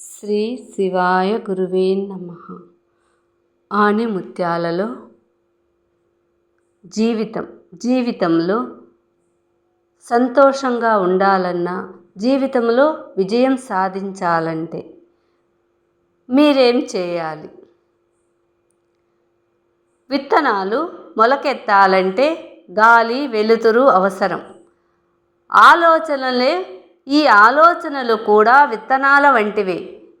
శ్రీ శివాయ గురువే నమ. ఆణిముత్యాలలో జీవితం జీవితంలో సంతోషంగా ఉండాలన్నా జీవితంలో విజయం సాధించాలంటే మీరేం చేయాలి? విత్తనాలు మొలకెత్తాలంటే గాలి వెలుతురు అవసరం. ఆలోచనలే ఈ ఆలోచనలు కూడా విత్తనాల వంటివి.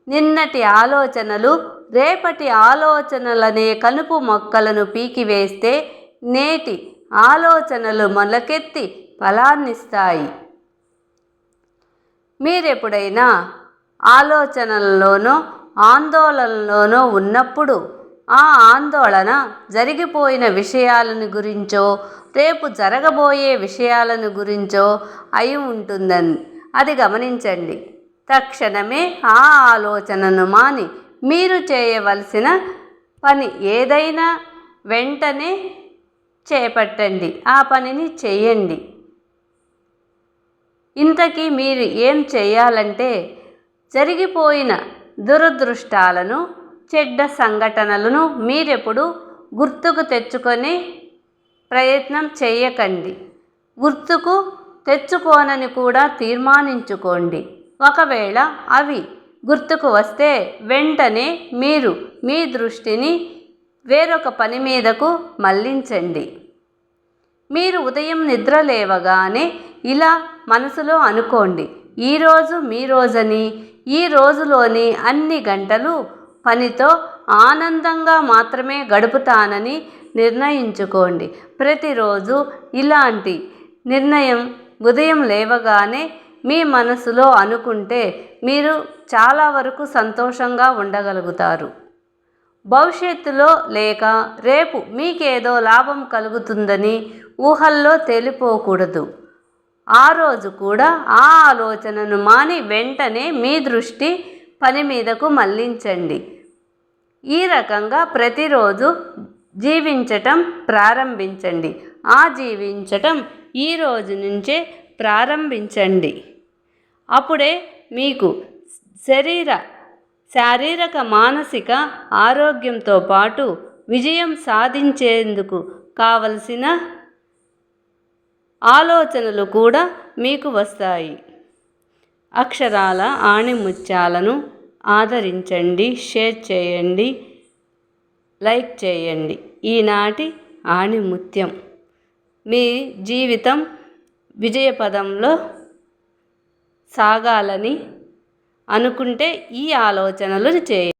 నిన్నటి ఆలోచనలు రేపటి ఆలోచనలనే కలుపు మొక్కలను పీకివేస్తే నేటి ఆలోచనలు మొలకెత్తి ఫలాన్నిస్తాయి. మీరెప్పుడైనా ఆలోచనల్లోనో ఆందోళనలోనో ఉన్నప్పుడు ఆ ఆందోళన జరిగిపోయిన విషయాలను గురించో రేపు జరగబోయే విషయాలను గురించో అయి ఉంటుందని అది గమనించండి. తక్షణమే ఆ ఆలోచనను మాని మీరు చేయవలసిన పని ఏదైనా వెంటనే చేపట్టండి. ఆ పనిని చేయండి. ఇంతకీ మీరు ఏం చేయాలంటే జరిగిపోయిన దురదృష్టాలను చెడ్డ సంఘటనలను మీరెప్పుడు గుర్తుకు తెచ్చుకొని ప్రయత్నం చేయకండి. గుర్తుకు తెచ్చుకోనని కూడా తీర్మానించుకోండి. ఒకవేళ అవి గుర్తుకు వస్తే వెంటనే మీరు మీ దృష్టిని వేరొక పని మీదకు మళ్ళించండి. మీరు ఉదయం నిద్ర లేవగానే ఇలా మనసులో అనుకోండి. ఈరోజు మీ రోజని ఈ రోజులోని అన్ని గంటలు పనితో ఆనందంగా మాత్రమే గడుపుతానని నిర్ణయించుకోండి. ప్రతిరోజు ఇలాంటి నిర్ణయం ఉదయం లేవగానే మీ మనసులో అనుకుంటే మీరు చాలా వరకు సంతోషంగా ఉండగలుగుతారు. భవిష్యత్తులో లేక రేపు మీకేదో లాభం కలుగుతుందని ఊహల్లో తేలిపోకూడదు. ఆ రోజు కూడా ఆ ఆలోచనను మాని వెంటనే మీ దృష్టి పని మీదకు మళ్ళించండి. ఈ రకంగా ప్రతిరోజు జీవించటం ప్రారంభించండి. ఆ జీవించటం ఈ రోజు నుంచే ప్రారంభించండి. అప్పుడే మీకు శరీర శారీరక మానసిక ఆరోగ్యంతో పాటు విజయం సాధించేందుకు కావలసిన ఆలోచనలు కూడా మీకు వస్తాయి. అక్షరాల ఆణిముత్యాలను ఆదరించండి షేర్ చేయండి లైక్ చేయండి. ఈనాటి ఆణిముత్యం. మీ జీవితం విజయపదంలో సాగాలని అనుకుంటే ఈ ఆలోచనలు చేయండి.